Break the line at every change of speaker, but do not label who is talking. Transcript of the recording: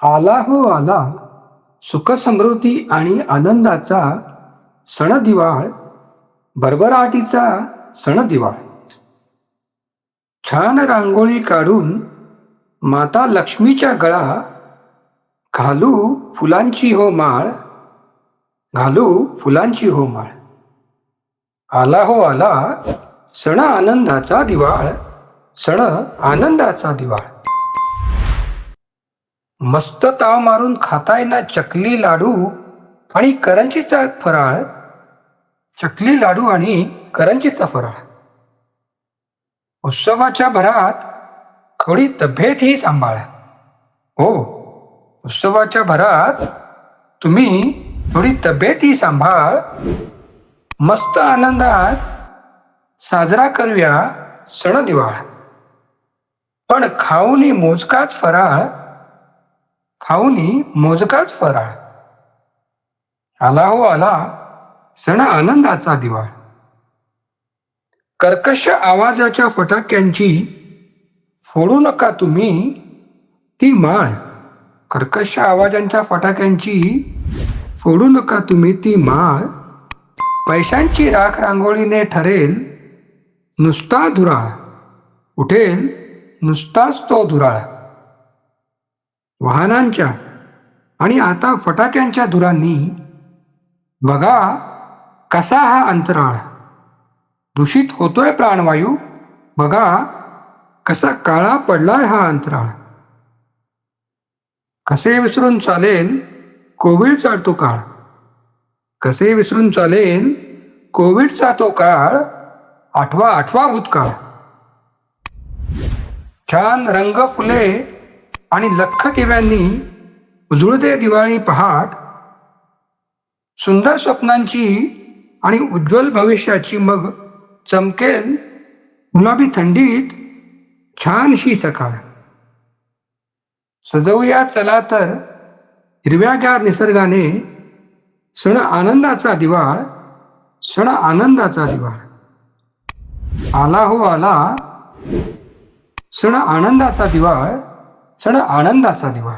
आला हो आला. सुखसमृद्धी आणि आनंदाचा सण दिवाळ भरभराटीचा सण दिवाळ छान रांगोळी काढून माता लक्ष्मीच्या गळा घालू फुलांची हो माळ घालू फुलांची हो माळ. आला हो आला सण आनंदाचा दिवाळ सण आनंदाचा दिवाळ. मस्त ताव मारून खाताय ना चकली लाडू आणि करंजीचा फराळ. चकली लाडू आणि करंजीचा फराळ. उत्सवाच्या भरात थोडी तब्येतही सांभाळा. हो उत्सवाच्या भरात तुम्ही थोडी तब्येतही सांभाळ. मस्त आनंदात साजरा करूया सण दिवाळ पण खाऊनी मोजकाच फराळ खाऊनी मोजकाच फराळ. आला हो आला सण आनंदाचा दिवाळ कर्कश आवाजाच्या फटाक्यांची फोडू नका तुम्ही ती माळ. कर्कश आवाजांच्या फटाक्यांची फोडू नका तुम्ही ती माळ. पैशांची राख रांगोळीने ठरेल नुसता धुराळ. उठेल नुसताच तो धुराळ. वाहनांच्या आणि आता फटाक्यांच्या धुरांनी बघा कसा हा अंतराळ. दूषित होतोय प्राणवायू. बघा कसा काळा पडलाय हा अंतराळ. कसे विसरून चालेल कोविडचा तो काळ. कसे विसरून चालेल कोविडचा तो काळ. आठवा आठवा भूतकाळ. छान रंग फुले आणि लख दिव्यांनी उजळते दिवाळी पहाट सुंदर स्वप्नांची आणि उज्ज्वल भविष्याची मग चमकेल गुलाबी थंडीत छानशी सकाळ. सजवूया चला तर हिरव्यागार निसर्गाने सण आनंदाचा दिवाळ सण आनंदाचा दिवाळ. आला हो आला सण आनंदाचा दिवाळ. सण आनंदाचा दिवाळ